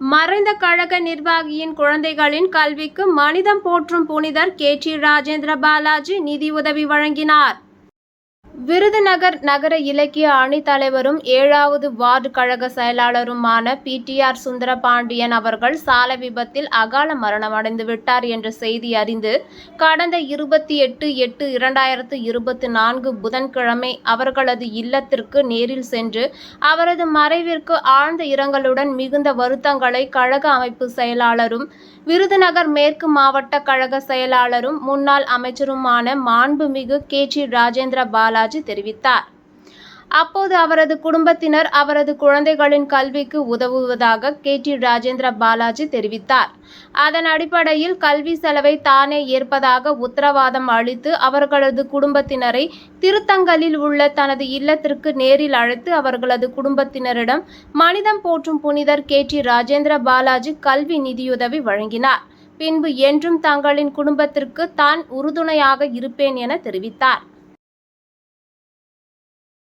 மறைந்த கழக நிர்வாகியின் குழந்தைகளின் கல்விக்கு மனிதம் போற்றும் புனிதர் கே டி ராஜேந்திர பாலாஜி நிதியுதவி வழங்கினார். விருதுநகர் நகர இலக்கிய அணி தலைவரும் ஏழாவது வார்டு கழக செயலாளருமான பிடிஆர் சுந்தரபாண்டியன் அவர்கள் சாலை விபத்தில் அகால மரணமடைந்து விட்டார் என்ற செய்தி அறிந்து கடந்த இருபத்தி எட்டு எட்டு இரண்டாயிரத்து இருபத்தி நான்கு புதன்கிழமை அவர்களது இல்லத்திற்கு நேரில் சென்று அவரது மறைவிற்கு ஆழ்ந்த இரங்கலுடன் மிகுந்த வருத்தங்களை கழக அமைப்பு செயலாளரும் விருதுநகர் மேற்கு மாவட்ட கழக செயலாளரும் முன்னாள் அமைச்சருமான மாண்புமிகு கே டி ராஜேந்திர பாலாஜி தெரிவித்தார். அப்போது அவரது குடும்பத்தினர் அவரது குழந்தைகளின் கல்விக்கு உதவுவதாக கே. டி. ராஜேந்திர பாலாஜி தெரிவித்தார். அதன் அடிப்படையில் கல்வி செலவை தானே ஏற்பதாக உத்தரவாதம் அளித்து அவர்களது குடும்பத்தினரை திருத்தங்கலில் உள்ள தனது இல்லத்திற்கு நேரில் அழைத்து அவர்களது குடும்பத்தினரிடம் மனிதம் போற்றும் புனிதர் கே. டி. ராஜேந்திர பாலாஜி கல்வி நிதியுதவி வழங்கினார். பின்பு என்றும் தங்களின் குடும்பத்திற்கு தான் உறுதுணையாக இருப்பேன் என தெரிவித்தார்.